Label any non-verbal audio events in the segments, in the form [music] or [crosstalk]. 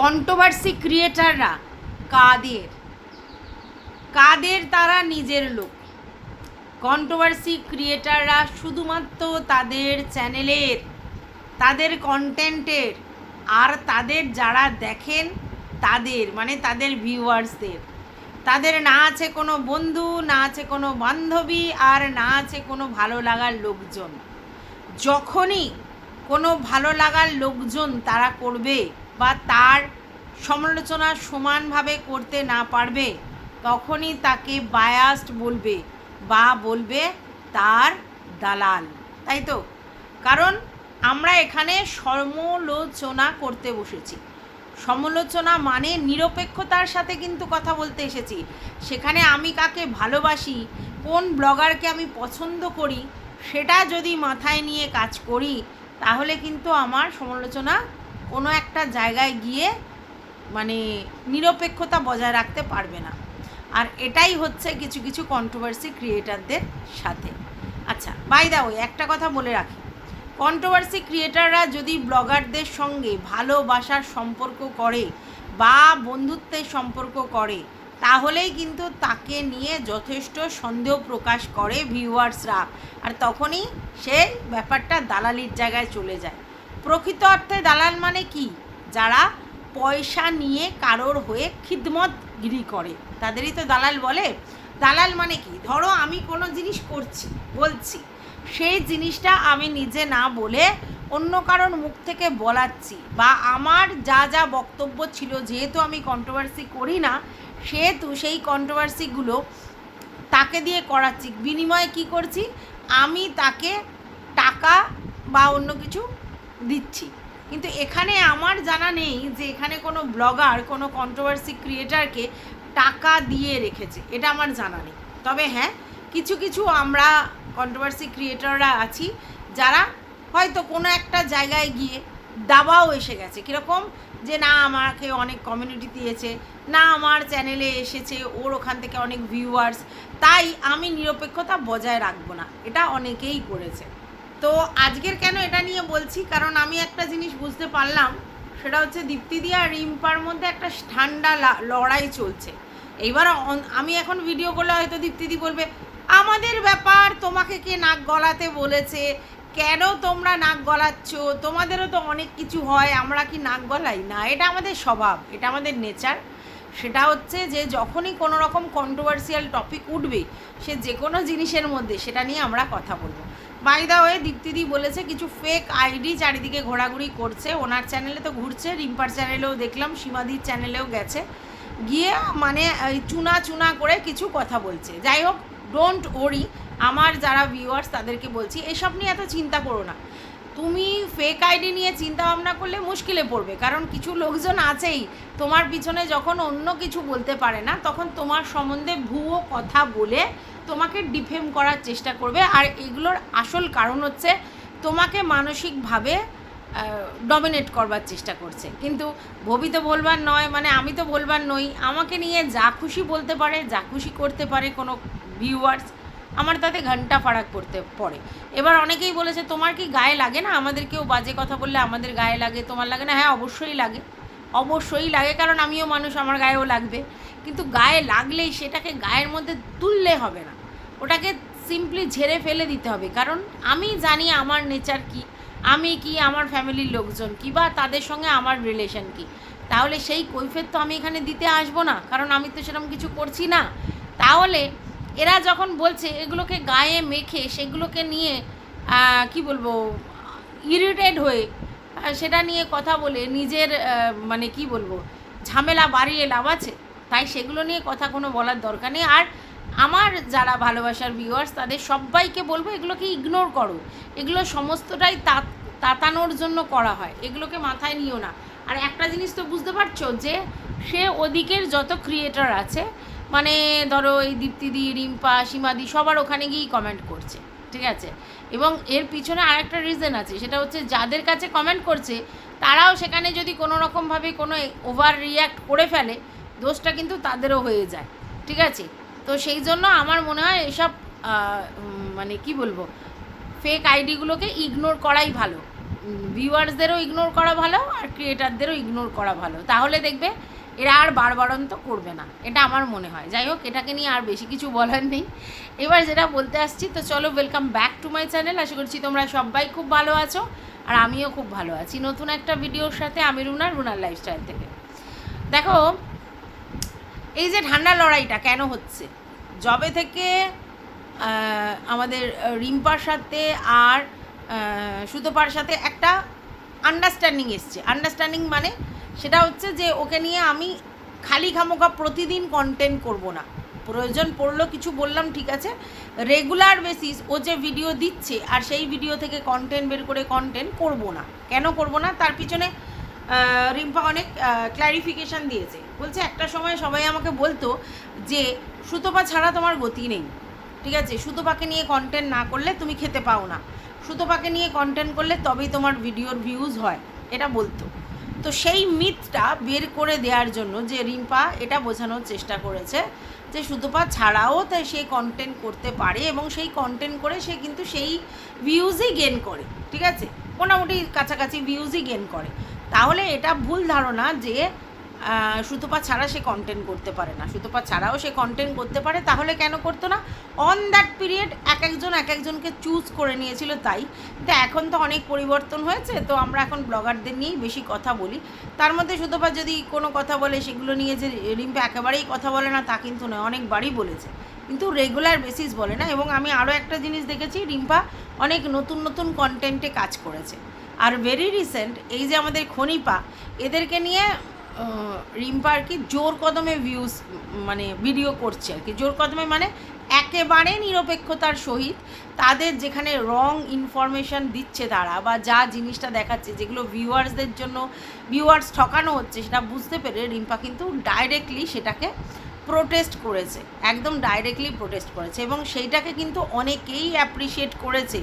Controversy ক্রিয়েটাররা কাদের? কাদের তারা নিজের লোক? কন্ট্রোভার্সি ক্রিয়েটাররা শুধুমাত্র তাদের চ্যানেলের, তাদের কন্টেন্টের আর তাদের যারা দেখেন তাদের মানে তাদের ভিউয়ার্সদের তাদের না আছে কোনো বন্ধু, না আছে কোনো বান্ধবী, আর না আছে কোনো ভালো লাগার লোকজন। যখনই কোনো ভালো লাগার লোকজন তারা করবে বা তার সমালোচনা সমানভাবে করতে না পারবে, তখনই তাকে বায়াস্ট বলবে বা বলবে তার দালাল। তাই তো? কারণ আমরা এখানে সমালোচনা করতে বসেছি। সমালোচনা মানে নিরপেক্ষতার সাথে কিন্তু কথা বলতে এসেছি। সেখানে আমি কাকে ভালোবাসি, কোন ব্লগারকে আমি পছন্দ করি, সেটা যদি মাথায় নিয়ে কাজ করি, তাহলে কিন্তু আমার সমালোচনা কোনো একটা জায়গায় গিয়ে মানে নিরপেক্ষতা বজায় রাখতে পারবে না। আর এটাই হচ্ছে কিছু কিছু কন্ট্রোভার্সি ক্রিয়েটারদের সাথে। আচ্ছা বাই দা ওই একটা কথা বলে রাখি। কন্ট্রোভার্সি ক্রিয়েটাররা যদি ব্লগারদের সঙ্গে ভালোবাসার সম্পর্ক করে বা বন্ধুত্বের সম্পর্ক করে, তাহলেই কিন্তু তাকে নিয়ে যথেষ্ট সন্দেহ প্রকাশ করে ভিউয়ার্সরা আর তখনই সেই ব্যাপারটা দালালির জায়গায় চলে যায়। প্রকৃত অর্থে দালাল মানে কি? যারা পয়সা নিয়ে কারোর হয়ে খিদমতগিরি করে। তাদেরই তো দালাল বলে। দালাল মানে কি? ধরো আমি কোনো জিনিস করছি, বলছি। সেই জিনিসটা আমি নিজে না বলে অন্য কারোর মুখ থেকে বলাচ্ছি বা আমার যা যা বক্তব্য ছিল, যেহেতু আমি কন্ট্রোভার্সি করি না, সেহেতু সেই কন্ট্রোভার্সিগুলো তাকে দিয়ে করাচ্ছি। বিনিময়ে কি করছি? আমি তাকে টাকা বা অন্য কিছু দিচ্ছি। কিন্তু এখানে আমার জানা নেই যে এখানে কোনো ব্লগার, কোনো কন্ট্রোভার্সি ক্রিয়েটারকে টাকা দিয়ে রেখেছে। এটা আমার জানা নেই। তবে হ্যাঁ কিছু কিছু আমরা কন্ট্রোভার্সি ক্রিয়েটাররা আছি যারা হয়তো কোনো একটা জায়গায় গিয়ে দাবাও এসে গেছে। কীরকম? যে না, আমাকে অনেক কমিউনিটি দিয়েছে, না, আমার চ্যানেলে এসেছে, ওর ওখান থেকে অনেক ভিউয়ার্স তাই আমি নিরপেক্ষতা বজায় রাখব না। এটা অনেকেই করেছে। তো আজকের কেন এটা নিয়ে বলছি? কারণ আমি একটা জিনিস বুঝতে পারলাম, সেটা হচ্ছে দীপ্তিদি আর রিম্পার মধ্যে একটা ঠান্ডা লড়াই চলছে। এইবার আমি এখন ভিডিও করলে হয়তো দীপ্তিদি বলবে, আমাদের ব্যাপার, তোমাকে কে নাক গলাতে বলেছে? কেন তোমরা নাক গলাচ্ছ? তোমাদেরও তো অনেক কিছু হয়, আমরা কি নাক গলাই? না, এটা আমাদের স্বভাব, এটা আমাদের নেচার সেটা হচ্ছে যে যখনই কোনো রকম কন্ট্রোভার্সিয়াল টপিক উঠবে, সে যে কোনো জিনিসের মধ্যে সেটা নিয়ে আমরা কথা বলব। বাই দা ওয়ে দীপ্তিদি বলেছে কিছু ফেক আইডি চারিদিকে ঘোরাঘুরি করছে। ওনার চ্যানেলে তো ঘুরছে, রিম্পার চ্যানেলেও দেখলাম, সীমাদির চ্যানেলেও গেছে। গিয়ে মানে চুনা চুনা করে কিছু কথা বলছে। যাই হোক ডোন্ট ওরি আমার যারা ভিউয়ার্স তাদেরকে বলছি, এসব নিয়ে এত চিন্তা করো না। তুমি ফেক আইডি নিয়ে চিন্তা ভাবনা করলে মুশকিলে পড়বে, কারণ কিছু লোকজন আছেই। তোমার পিছনে যখন অন্য কিছু বলতে পারে না, তখন তোমার সম্বন্ধে ভুয়ো কথা বলে তোমাকে ডিফেম করার চেষ্টা করবে। আর এগুলোর আসল কারণ হচ্ছে, তোমাকে মানসিকভাবে ডমিনেট করবার চেষ্টা করছে। কিন্তু ভবি তো বলবার নয় মানে আমি তো বলবার নই। আমাকে নিয়ে যা খুশি বলতে পারে, যা খুশি করতে পারে কোনো ভিউয়ার্স আমার তাতে ঘণ্টা ফারাক পড়তে পড়ে। এবার অনেকেই বলেছে, তোমার কি গায়ে লাগে না? আমাদের কেউ বাজে কথা বললে আমাদের গায়ে লাগে, তোমার লাগে না? হ্যাঁ অবশ্যই লাগে। অবশ্যই লাগে, কারণ আমিও মানুষ, আমার গায়েও লাগবে। কিন্তু গায়ে লাগলেই সেটাকে গায়ের মধ্যে তুললে হবে না। ওটাকে সিম্পলি ঝেড়ে ফেলে দিতে হবে। কারণ আমি জানি আমার নেচার কি, আমি কি, আমার ফ্যামিলির লোকজন কি, বা তাদের সঙ্গে আমার রিলেশন কি। তাহলে সেই কৈফের তো আমি এখানে দিতে আসব না, কারণ আমি তো সেরকম কিছু করছি না। তাহলে এরা যখন বলছে এগুলোকে গায়ে মেখে সেগুলোকে নিয়ে কি বলব ইরিটেড হয়ে সেটা নিয়ে কথা বলে নিজের মানে কি বলব, ঝামেলা বাড়িয়ে লাভ আছে, তাই সেগুলো নিয়ে কথা কোনো বলার দরকার নেই। আর আমার যারা ভালোবাসার ভিউয়ার্স তাদের সবাইকে বলব এগুলোকে ইগনোর করো। এগুলো সমস্তটাই তাতানোর জন্য করা হয়। এগুলোকে মাথায় নিও না। আর একটা জিনিস তো বুঝতে পারছ যে সে ওদিকের যত ক্রিয়েটার আছে মানে ধরো এই দীপ্তিদি, রিম্পা, সীমাদি, সবার ওখানে গিয়েই কমেন্ট করছে, ঠিক আছে? এবং এর পিছনে আরেকটা রিজন আছে, সেটা হচ্ছে যাদের কাছে কমেন্ট করছে, তারাও সেখানে যদি কোনো রকমভাবে কোনো ওভার রিয়্যাক্ট করে ফেলে, দোষটা কিন্তু তাদেরও হয়ে যায়, ঠিক আছে? তো সেই জন্য আমার মনে হয় এসব মানে কি বলব ফেক আইডিগুলোকে ইগনোর করাই ভালো। ভিউয়ার্সদেরও ইগনোর করা ভালো আর ক্রিয়েটারদেরও ইগনোর করা ভালো। তাহলে দেখবে এরা আর বারবারন্ত করবে না। এটা আমার মনে হয়। যাই হোক, এটাকে নিয়ে আর বেশি কিছু বলার নেই। এবার যেটা বলতে আসছি, তো চলো welcome back to my channel আশা করছি তোমরা সবাই খুব ভালো আছো আর আমিও খুব ভালো আছি। নতুন একটা ভিডিওর সাথে আমি রুনা, রুনার লাইফস্টাইল থেকে। দেখো, এই যে ঠান্ডা লড়াইটা কেন হচ্ছে? জবে থেকে আমাদের রিম্পার সাথে আর সুতোপার সাথে একটা আন্ডারস্ট্যান্ডিং এসছে। আন্ডারস্ট্যান্ডিং মানে সেটা হচ্ছে যে ওকে নিয়ে আমি খালি খামোখা প্রতিদিন কন্টেন্ট করব না। প্রয়োজন পড়ল, কিছু বললাম, ঠিক আছে। রেগুলার বেসিস ও যে ভিডিও দিচ্ছে আর সেই ভিডিও থেকে কন্টেন্ট বের করে কন্টেন্ট করব না। কেন করব না? তার পিছনে রিম্পা অনেক ক্ল্যারিফিকেশান দিয়েছে। বলছে, একটা সময় সবাই আমাকে বলতো যে, সুতোপা ছাড়া তোমার গতি নেই। ঠিক আছে? সুতোপাকে নিয়ে কন্টেন্ট না করলে তুমি খেতে পাও না। সুতোপাকে নিয়ে কন্টেন্ট করলে তবেই তোমার ভিডিওর ভিউজ হয়, এটা বলতো। তো সেই মিথটা বের করে দেওয়ার জন্য যে রিম্পা এটা বোঝানোর চেষ্টা করেছে যে সুতোপা ছাড়াও তাই সে কন্টেন্ট করতে পারে এবং সেই কন্টেন্ট করে সে কিন্তু সেই ভিউজই গেন করে, ঠিক আছে? মোটামুটি কাছাকাছি ভিউজই গেন করে। তাহলে এটা ভুল ধারণা যে সুতোপা ছাড়া সে কন্টেন্ট করতে পারে না। সুতোপা ছাড়াও সে কন্টেন্ট করতে পারে, তাহলে কেন করতো না? অন দ্যাট পিরিয়ড এক একজন এক একজনকে চুজ করে নিয়েছিল তাই। কিন্তু এখন তো অনেক পরিবর্তন হয়েছে, তো আমরা এখন ব্লগারদের নিয়েই বেশি কথা বলি। তার মধ্যে সুতোপা যদি কোনো কথা বলে, সেগুলো নিয়ে যে রিম্পা একেবারেই কথা বলে না, তা কিন্তু নয়, অনেকবারই বলেছে। কিন্তু রেগুলার বেসিস বলে না, এবং আমি আরও একটা জিনিস দেখেছি, রিম্পা অনেক নতুন নতুন কন্টেন্টে কাজ করেছে। আর ভেরি রিসেন্ট এই যে আমাদের খনিপা, এদেরকে নিয়ে রিম্পা আর কি জোর কদমে ভিউজ মানে ভিডিও করছে আর কি। জোর কদমে মানে একেবারে নিরপেক্ষতার সহিত তাদের যেখানে রং ইনফরমেশন দিচ্ছে তারা বা যা জিনিসটা দেখাচ্ছে, যেগুলো ভিউয়ার্সদের জন্য ভিউয়ার্স ঠকানো হচ্ছে সেটা বুঝতে পেরে রিম্পা কিন্তু ডাইরেক্টলি সেটাকে প্রোটেস্ট করেছে, একদম ডাইরেক্টলি প্রোটেস্ট করেছে এবং সেইটাকে কিন্তু অনেকেই অ্যাপ্রিসিয়েট করেছে।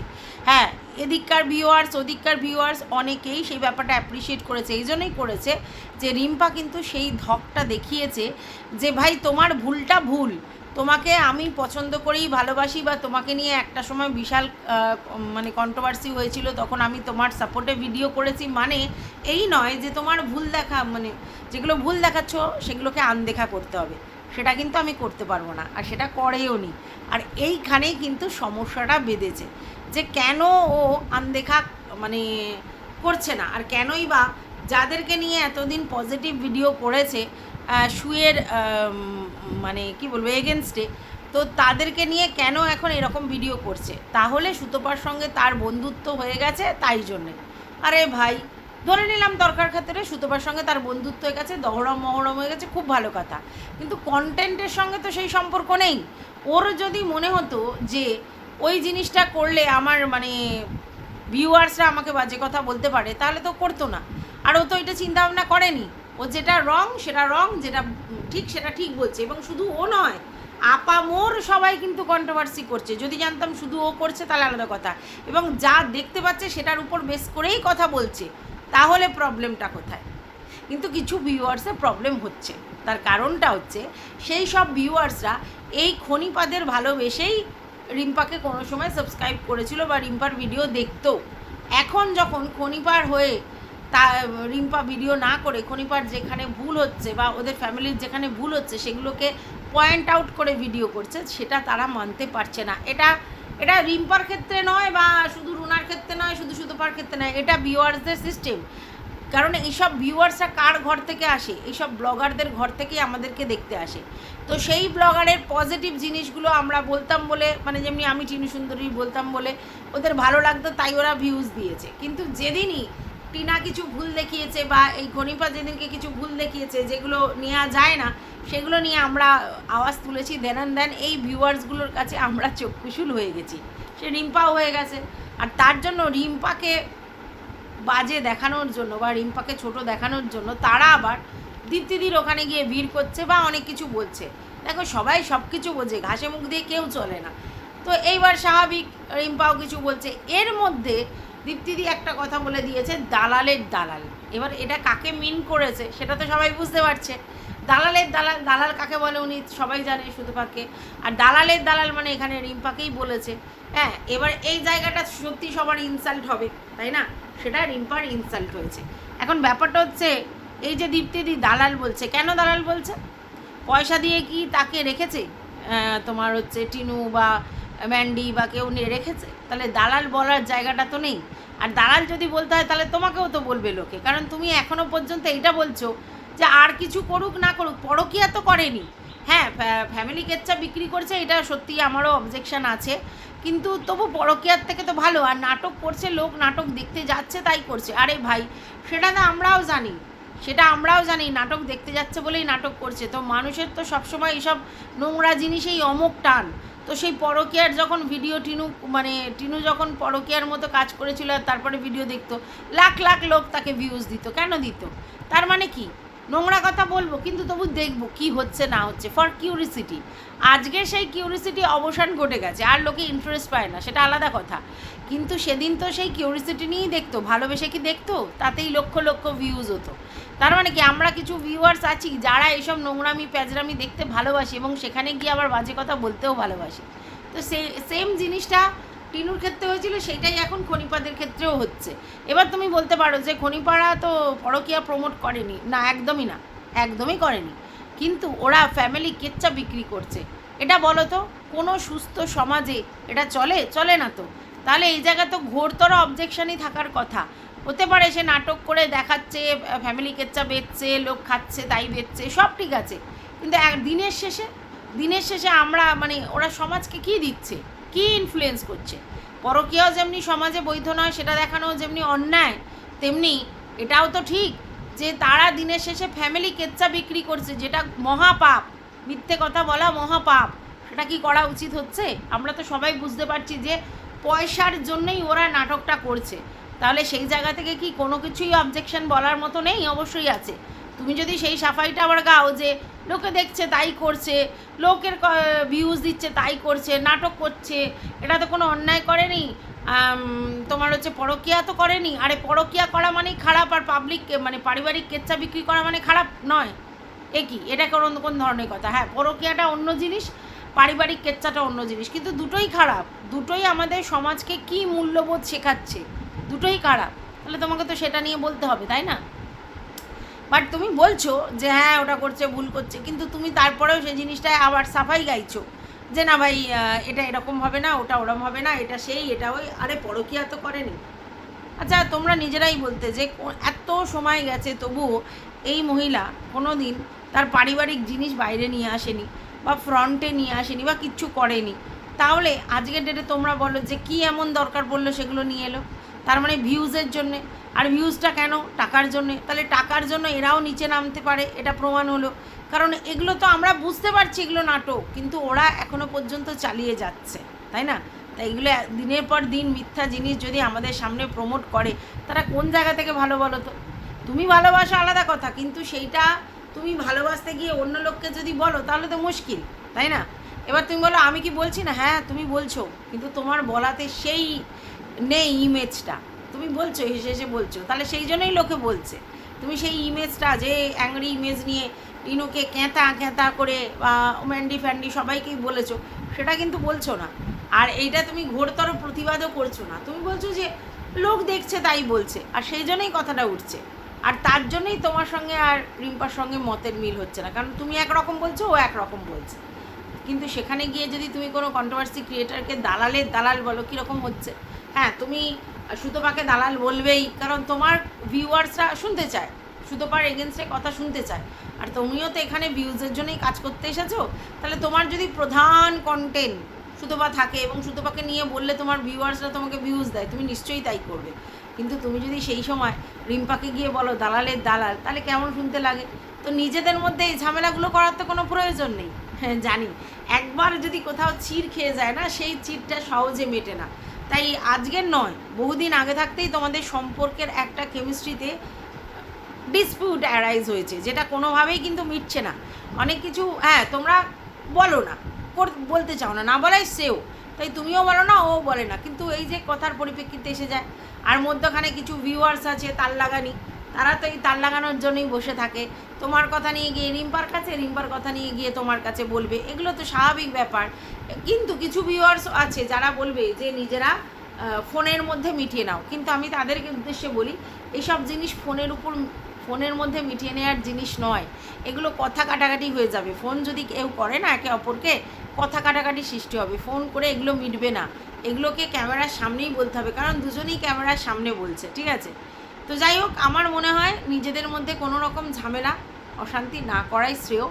হ্যাঁ এদিককার ভিউয়ার্স ওদিককার ভিউয়ার্স অনেকেই সেই ব্যাপারটা অ্যাপ্রিসিয়েট করেছে, এই জন্যই করেছে যে রিম্পা কিন্তু সেই ধকটা দেখিয়েছে যে, ভাই, তোমার ভুলটা ভুল। তোমাকে আমি পছন্দ করেই ভালোবাসি বা তোমাকে নিয়ে একটা সময় বিশাল মানে কন্ট্রোভার্সি হয়েছিল, তখন আমি তোমার সাপোর্টে ভিডিও করেছি। মানে এই নয় যে, তোমার ভুল দেখা মানে যেগুলো ভুল দেখাচ্ছ, সেগুলোকে আনদেখা করতে হবে। সেটা কিন্তু আমি করতে পারব না, আর সেটা করেও নি। আর এইখানেই কিন্তু সমস্যাটা বেঁধেছে, যে কেন ও আনদেখা মানে করছে না, আর কেনই বা যাদেরকে নিয়ে এতদিন পজিটিভ ভিডিও করেছে শুয়ের মানে কি বলব এগেনস্টে তো তাদেরকে নিয়ে কেন এখন এরকম ভিডিও করছে? তাহলে সুতোপার সঙ্গে তার বন্ধুত্ব হয়ে গেছে তাই জন্যে। আরে ভাই ধরে নিলাম দরকার খাতিরে সুতোপার সঙ্গে তার বন্ধুত্ব হয়ে গেছে, দহরম মহরম হয়ে গেছে, খুব ভালো কথা। কিন্তু কন্টেন্টের সঙ্গে তো সেই সম্পর্ক নেই। ওর যদি মনে হতো যে ওই জিনিসটা করলে আমার মানে ভিউয়ার্সরা আমাকে বাজে কথা বলতে পারে, তাহলে তো করতো না। আর ও তো এটা চিন্তা ভাবনা করেনি। ও যেটা রং সেটা রং যেটা ঠিক, সেটা ঠিক বলছে। এবং শুধু ও নয় আপা মোর সবাই কিন্তু কন্ট্রোভার্সি করছে। যদি জানতাম শুধু ও করছে, তাহলে আলাদা কথা। এবং যা দেখতে পাচ্ছে, সেটার উপর বেস করেই কথা বলছে। তাহলে প্রবলেমটা কোথায়? কিন্তু কিছু ভিউয়ার্সের প্রবলেম হচ্ছে। তার কারণটা হচ্ছে, সেই সব ভিউয়ার্সরা এই খনিপাদের ভালোবেসেই রিম্পাকে কোনো সময় সাবস্ক্রাইব করেছিল বা রিম্পার ভিডিও দেখতো এখন যখন খনিপার হয়ে তা, রিম্পা ভিডিও না করে, খনিপার যেখানে ভুল হচ্ছে বা ওদের ফ্যামিলির যেখানে ভুল হচ্ছে, সেগুলোকে পয়েন্ট আউট করে ভিডিও করছে, সেটা তারা মানতে পারছে না। এটা এটা রিম্পার ক্ষেত্রে নয় বা শুধু রুনার ক্ষেত্রে নয়, শুধু সুতোপার ক্ষেত্রে নয়, এটা ভিউয়ার্সদের সিস্টেম কারণ এইসব ভিউয়ার্সরা কার ঘর থেকে আসে? এইসব ব্লগারদের ঘর থেকেই আমাদেরকে দেখতে আসে। তো সেই ব্লগারের পজিটিভ জিনিসগুলো আমরা বলতাম বলে মানে যেমনি আমি টিনু সুন্দরী বলতাম বলে, ওদের ভালো লাগতো, তাই ওরা ভিউজ দিয়েছে। কিন্তু যেদিনই টিনা কিছু ভুল দেখিয়েছে বা এই ঘনিপা যেদিনকে কিছু ভুল দেখিয়েছে, যেগুলো নেওয়া যায় না, সেগুলো নিয়ে আমরা আওয়াজ তুলেছি দেন দেন এই ভিউয়ার্সগুলোর কাছে আমরা চক্ষুশুল হয়ে গেছি। সে রিম্পাও হয়ে গেছে। আর তার জন্য রিম্পাকে বাজে দেখানোর জন্য বা রিম্পাকে ছোট দেখানোর জন্য তারা আবার দীপ্তিদির ওখানে গিয়ে ভিড় করছে বা অনেক কিছু বলছে। দেখো, সবাই সব কিছু বোঝে, ঘাসে মুখ দিয়ে কেউ চলে না। তো এইবার স্বাভাবিক রিম্পাও কিছু বলছে। এর মধ্যে দীপ্তিদি একটা কথা বলে দিয়েছে, দালালের দালাল। এবার এটা কাকে মিন করেছে, সেটা তো সবাই বুঝতে পারছে। দালালের দালাল দালাল কাকে বলে উনি সবাই জানে শুধু পাকে আর দালালের দালাল মানে এখানে রিম্পাকেই বলেছে। হ্যাঁ এবার এই জায়গাটা সত্যি সবার ইনসাল্ট হবে, তাই না? সেটা রিম্পার ইনসাল্ট হয়েছে। এখন ব্যাপারটা হচ্ছে, এই যে দীপ্তিদি দালাল বলছে, কেন দালাল বলছে? পয়সা দিয়ে কি তাকে রেখেছে? তোমার হচ্ছে টিনু বা ম্যান্ডি বা কেউ নিয়ে রেখেছে? তাহলে দালাল বলার জায়গাটা তো নেই। আর দালাল যদি বলতে হয়, তাহলে তোমাকেও তো বলবে লোকে। কারণ তুমি এখনও পর্যন্ত এইটা বলছো যে আর কিছু করুক না করুক, পরকিয়া তো করেনি। হ্যাঁ ফ্যামিলি কেচ্চা বিক্রি করছে, এটা সত্যি আমারও অবজেকশন আছে। কিন্তু তবু পরকিয়ার থেকে তো ভালো, আর নাটক করছে লোক, নাটক দেখতে যাচ্ছে, তাই করছে। আরে ভাই, সেটা তো আমরাও জানি। সেটা আমরাও জানি, নাটক দেখতে যাচ্ছে বলেই নাটক করছে। তো মানুষের তো সবসময় এইসব নোংরা জিনিসেই অমুক টান। তো সেই পরকিয়ার যখন ভিডিও টিনু মানে টিনু যখন পরকিয়ার মতো কাজ করেছিল, আর তারপরে ভিডিও দেখতো, লাখ লাখ লোক তাকে ভিউজ দিত। কেন দিত? তার মানে কি? নোংরা কথা বলব, কিন্তু তবু দেখব কি হচ্ছে না হচ্ছে ফর কিউরিসিটি আজকে সেই কিউরিসিটি অবসান ঘটে গেছে, আর লোকে ইন্টারেস্ট পায় না, সেটা আলাদা কথা। কিন্তু সেদিন তো সেই কিউরিসিটি নিয়েই দেখতো, ভালোবেসে কি দেখতো? তাতেই লক্ষ লক্ষ ভিউজ হতো। তার মানে কি, আমরা কিছু ভিউয়ার্স আছি যারা এইসব নোংরামি, প্যাজরামি দেখতে ভালোবাসি এবং সেখানে গিয়ে আবার বাজে কথা বলতেও ভালোবাসি। তো সে সেম জিনিসটা টিনুর ক্ষেত্রে হয়েছিল, সেটাই এখন খনিপাদের ক্ষেত্রেও হচ্ছে। এবার তুমি বলতে পারো যে খনিপাড়া তো পরকিয়া প্রমোট করেনি। না, একদমই না, একদমই করেনি। কিন্তু ওরা ফ্যামিলি কেচ্চা বিক্রি করছে। এটা বলো তো, কোনো সুস্থ সমাজে এটা চলে? চলে না তো। তাহলে এই জায়গা তো ঘোরতর অবজেকশনই থাকার কথা। হতে পারে সে নাটক করে দেখাচ্ছে ফ্যামিলি কেচ্চা বেচছে, লোক খাচ্ছে, তাই বেচছে, সব ঠিক আছে। কিন্তু এক দিনের শেষে দিনের শেষে আমরা মানে ওরা সমাজকে কি দিচ্ছে? কি ইনফ্লুয়েন্স করছে? পরকীয়াও যেমনি সমাজে বৈধ নয়, সেটা দেখানো যেমনি অন্যায়, তেমনি এটাও তো ঠিক যে তারা দিনের শেষে ফ্যামিলি কেচ্চা বিক্রি করছে, যেটা মহাপাপ, মিথ্যে কথা বলা মহাপাপ, সেটা কি করা উচিত হচ্ছে? আমরা তো সবাই বুঝতে পারছি যে পয়সার জন্যই ওরা নাটকটা করছে। তাহলে সেই জায়গা থেকে কি কোনো কিছুই অবজেকশন বলার মতো নেই? অবশ্যই আছে। তুমি যদি সেই সাফাইটা আবার গাও যে লোকে দেখছে তাই করছে, লোকের ভিউজ দিচ্ছে তাই করছে, নাটক করছে, এটা তো কোনো অন্যায় করেনি? তোমার হচ্ছে পরকিয়া তো করেনি? আরে পরকিয়া করা মানেই খারাপ আর পাবলিক মানে পারিবারিক কেচ্চা বিক্রি করা মানে খারাপ নয়। এ কি? এটা কোন কোন ধরনের কথা? হ্যাঁ পরকিয়াটা অন্য জিনিস, পারিবারিক কেচ্চাটা অন্য জিনিস। কিন্তু দুটোই খারাপ। দুটোই আমাদের সমাজকে কি মূল্যবোধ শেখাচ্ছে? দুটোই খারাপ। তাহলে তোমাকে তো সেটা নিয়ে বলতে হবে, তাই না? বাট তুমি বলছো যে হ্যাঁ ওটা করছে, ভুল করছে, কিন্তু তুমি তারপরেও সেই জিনিসটায় আবার সাফাই গাইছো। যে না ভাই এটা এরকম হবে না, ওটা ওরম হবে না, এটা সেই, এটা ওই, আরে পরকিয়া তো করেনি। আচ্ছা তোমরা নিজেরাই বলতে যে এত সময় গেছে তবুও এই মহিলা কোনো দিন তার পারিবারিক জিনিস বাইরে নিয়ে আসেনি, বা ফ্রন্টে নিয়ে আসেনি, বা কিচ্ছু করেনি। তাহলে আজকের ডেটে তোমরা বলো যে কি এমন দরকার পড়ল সেগুলো নিয়ে এলো? তার মানে ভিউজের জন্যে। আর ভিউজটা কেন? টাকার জন্যে। তাহলে টাকার জন্য এরাও নিচে নামতে পারে, এটা প্রমাণ হলো। কারণ এগুলো তো আমরা বুঝতে পারছি এগুলো নাটক, কিন্তু ওরা এখনও পর্যন্ত চালিয়ে যাচ্ছে, তাই না? তাই এগুলো দিনের পর দিন মিথ্যা জিনিস যদি আমাদের সামনে প্রমোট করে, তারা কোন জায়গা থেকে ভালো বলো তো? তুমি ভালোবাসো আলাদা কথা, কিন্তু সেইটা তুমি ভালোবাসতে গিয়ে অন্য লোককে যদি বলো, তাহলে তো মুশকিল, তাই না? এবার তুমি বলো, আমি কি বলছি না? হ্যাঁ তুমি বলছো, কিন্তু তোমার বলাতে সেই নেই ইমেজটা তুমি বলছো, হেসে হেসে বলছো। তাহলে সেই জন্যই লোকে বলছে। তুমি সেই ইমেজটা যে অ্যাংরি ইমেজ নিয়ে ইনুকে ক্যাঁতা ক্যাঁতা করে, বা ম্যান্ডি ফ্যান্ডি সবাইকেই বলেছ, সেটা কিন্তু বলছো না। আর এইটা তুমি ঘোরতর প্রতিবাদও করছ না। তুমি বলছো যে, লোক দেখছে তাই বলছে। আর সেই জন্যই কথাটা উঠছে। আর তার জন্যই তোমার সঙ্গে আর রিম্পার সঙ্গে মতের মিল হচ্ছে না। কারণ তুমি একরকম বলছো, ও একরকম বলছে। কিন্তু সেখানে গিয়ে যদি তুমি কোনো কন্ট্রোভার্সি ক্রিয়েটারকে দালালের দালাল বলো, কীরকম হচ্ছে? হ্যাঁ তুমি সুতোপাকে দালাল বলবেই, কারণ তোমার ভিউয়ার্সরা শুনতে চায়, সুতোপার এগেনস্টে কথা শুনতে চায়। আর তুমিও তো এখানে ভিউজের জন্যই কাজ করতে এসেছ। তাহলে তোমার যদি প্রধান কন্টেন্ট সুতোপা থাকে এবং সুতোপাকে নিয়ে বললে তোমার ভিউয়ার্সরা তোমাকে ভিউজ দেয়, তুমি নিশ্চয়ই তাই করবে। কিন্তু তুমি যদি সেই সময় রিম্পাকে গিয়ে বলো, দালালের দালাল তাহলে কেমন শুনতে লাগে? তো নিজেদের মধ্যে এই ঝামেলাগুলো করার তো কোনো প্রয়োজন নেই। হ্যাঁ জানি। একবার যদি কোথাও চির খেয়ে যায় না, সেই চিরটা সহজে মেটে না। তাই আজকের নয়, বহুদিন আগে থাকতেই তোমাদের সম্পর্কের একটা কেমিস্ট্রিতে ডিসপিউট অ্যারাইজ হয়েছে, যেটা কোনোভাবেই কিন্তু মিটছে না। অনেক কিছু হ্যাঁ তোমরা বলো না বলতে চাও না না বলাই সেও, তাই তুমিও বলো না, ও বলে না, কিন্তু এই যে কথার পরিপ্রেক্ষিতে এসে যায়। আর মধ্যখানে কিছু ভিউয়ার্স আছে তার লাগানি। তারা তো এই তার লাগানোর জন্যই বসে থাকে। তোমার কথা নিয়ে গিয়ে রিম্পার কাছে, রিম্পার কথা নিয়ে গিয়ে তোমার কাছে বলবে। এগুলো তো স্বাভাবিক ব্যাপার। কিন্তু কিছু ভিউয়ার্স আছে যারা বলবে যে, নিজেরা ফোনের মধ্যে মিটিয়ে নাও। কিন্তু আমি তাদেরকে উদ্দেশ্যে বলি এইসব জিনিস ফোনের উপর, ফোনের মধ্যে মিটিয়ে নেওয়ার জিনিস নয়। এগুলো কথা কাটাকাটি হয়ে যাবে। ফোন যদি কেউ করে না, একে অপরকে কথা কাটাকাটি সৃষ্টি হবে। ফোন করে এগুলো মিটবে না। এগুলোকে ক্যামেরার সামনেই বলতে হবে। কারণ দুজনেই ক্যামেরার সামনে বলছে, ঠিক আছে? তো যাই হোক, আমার মনে হয় নিজেদের মধ্যে কোনো রকম ঝামেলা, অশান্তি না করাই শ্রেয়।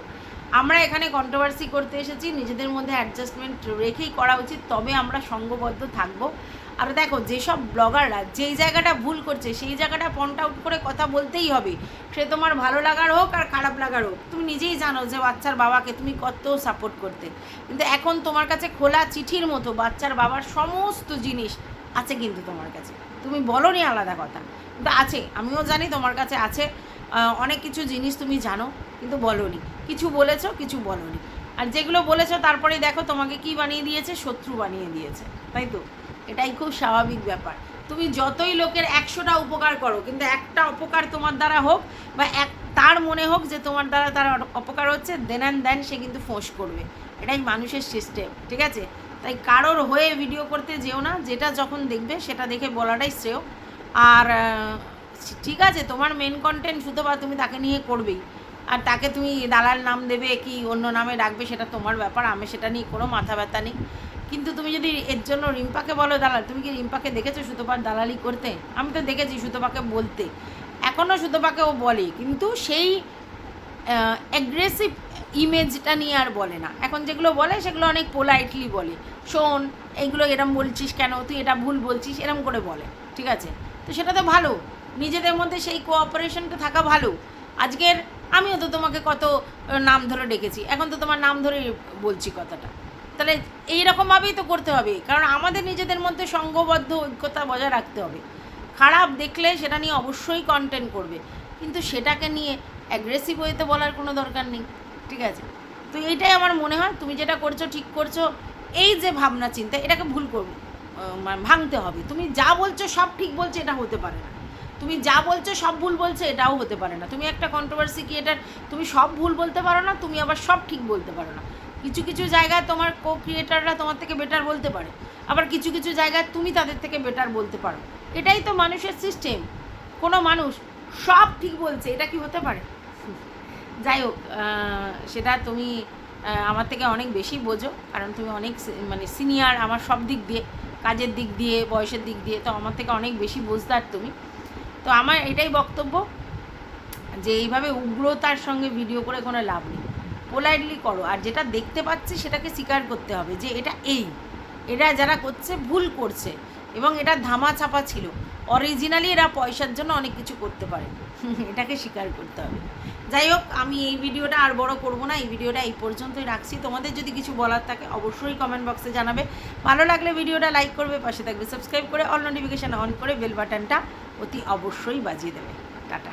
আমরা এখানে কন্ট্রোভার্সি করতে এসেছি, নিজেদের মধ্যে অ্যাডজাস্টমেন্ট রেখেই করা উচিত, তবে আমরা সঙ্গবদ্ধ থাকব। আর দেখো, যেসব ব্লগাররা যেই জায়গাটা ভুল করছে, সেই জায়গাটা পয়েন্ট আউট করে কথা বলতেই হবে। সে তোমার ভালো লাগার হোক আর খারাপ লাগার হোক, তুমি নিজেই জানো যে বাচ্চার বাবাকে তুমি কত সাপোর্ট করতে। কিন্তু এখন তোমার কাছে খোলা চিঠির মতো বাচ্চার বাবার সমস্ত জিনিস আছে কিন্তু তোমার কাছে। তুমি বলো নি আলাদা কথা। কিন্তু আছে, আমিও জানি তোমার কাছে আছে। অনেক কিছু জিনিস তুমি জানো, কিন্তু বলনি। কিছু বলেছ, কিছু বলনি। আর যেগুলো বলেছ তারপরে দেখো তোমাকে কি বানিয়ে দিয়েছে? শত্রু বানিয়ে দিয়েছে। তাই তো? এটাই খুব স্বাভাবিক ব্যাপার। তুমি যতই লোকের একশোটা উপকার করো, কিন্তু একটা অপকার তোমার দ্বারা হোক বা এক, তার মনে হোক যে তোমার দ্বারা তার অপকার হচ্ছে দেন অ্যান্ড দেন সে কিন্তু ফোঁস করবে। এটাই মানুষের সিস্টেম ঠিক আছে? তাই কারোর হয়ে ভিডিও করতে যেও না, যেটা যখন দেখবে সেটা দেখে বলাটাই শ্রেয়। আর ঠিক আছে, তোমার মেন কন্টেন্ট শুধু বা তুমি তাকে নিয়ে করবেই। আর তাকে তুমি দালাল নাম দেবে কি অন্য নামে ডাকবে সেটা তোমার ব্যাপার, আমি সেটা নিয়ে কোনো মাথা ব্যথা নেই। কিন্তু তুমি যদি এর জন্য রিম্পাকে বলো, দালাল, তুমি কি রিম্পাকে দেখেছ সুতোপার দালালি করতে? আমি তো দেখেছি সুতোপাকে বলতে। এখনও সুতোপাকে ও বলে, কিন্তু সেই অ্যাগ্রেসিভ ইমেজটা নিয়ে আর বলে না। এখন যেগুলো বলে, সেগুলো অনেক পোলাইটলি বলে। শোন, এইগুলো এরম বলছিস কেন? তুই এটা ভুল বলছিস, এরম করে বলে। ঠিক আছে? তো সেটা তো ভালো। নিজেদের মধ্যে সেই কোঅপারেশনটা থাকা ভালো। আজকের আমিও তো তোমাকে কত নাম ধরে ডেকেছি। এখন তো তোমার নাম ধরে বলছি কথাটা। তাহলে এইরকমভাবেই তো করতে হবে। কারণ আমাদের নিজেদের মধ্যে সঙ্গবদ্ধ ঐক্যতা বজায় রাখতে হবে। খারাপ দেখলে সেটা নিয়ে অবশ্যই কন্টেন্ট করবে। কিন্তু সেটাকে নিয়ে অ্যাগ্রেসিভ হইতে বলার কোনো দরকার নেই, ঠিক আছে? তো এইটাই আমার মনে হয়, তুমি যেটা করছ, ঠিক করছ, এই যে ভাবনা, চিন্তা, এটাকে ভুল করব ভাঙতে হবে। তুমি যা বলছো, সব ঠিক বলছো এটা হতে পারে না। তুমি যা বলছো, সব ভুল বলছো, এটাও হতে পারে না। তুমি একটা কন্ট্রোভার্সি ক্রিয়েটার তুমি সব ভুল বলতে পারো না, তুমি আবার সব ঠিক বলতে পারো না। কিছু কিছু জায়গায় তোমার কো ক্রিয়েটাররা তোমার থেকে বেটার বলতে পারে, আবার কিছু কিছু জায়গায় তুমি তাদের থেকে বেটার বলতে পারো। এটাই তো মানুষের সিস্টেম কোনো মানুষ সব ঠিক বলছে, এটা কি হতে পারে? যাই হোক সেটা তুমি আমার থেকে অনেক বেশি বোঝো, কারণ তুমি অনেক মানে সিনিয়র আমার সব দিক দিয়ে, কাজের দিক দিয়ে, বয়সের দিক দিয়ে, তো আমার থেকে অনেক বেশি বুঝদার তুমি। তো আমার এটাই বক্তব্য যে এইভাবে উগ্রতার সঙ্গে ভিডিও করে কোনো লাভ নেই। পোলাইটলি করো, আর যেটা দেখতে পাচ্ছি সেটাকে স্বীকার করতে হবে যে এটা এই। এরা যারা করছে, ভুল করছে, এবং এটা ধামা চাপা ছিল। অরিজিনালি এরা পয়সার জন্য অনেক কিছু করতে পারে। [laughs] এটাকে স্বীকার করতে হবে। যাই হোক, আমি এই ভিডিওটা আর বড় করব না, এই ভিডিওটা এই পর্যন্তই রাখছি। তোমাদের যদি কিছু বলার থাকে, অবশ্যই কমেন্ট বক্সে জানাবে। ভালো লাগলে ভিডিওটা লাইক করবে, পাশে থাকবে সাবস্ক্রাইব করে অল নোটিফিকেশান অন করে বেল বাটনটা অতি অবশ্যই বাজিয়ে দেবে। টাটা।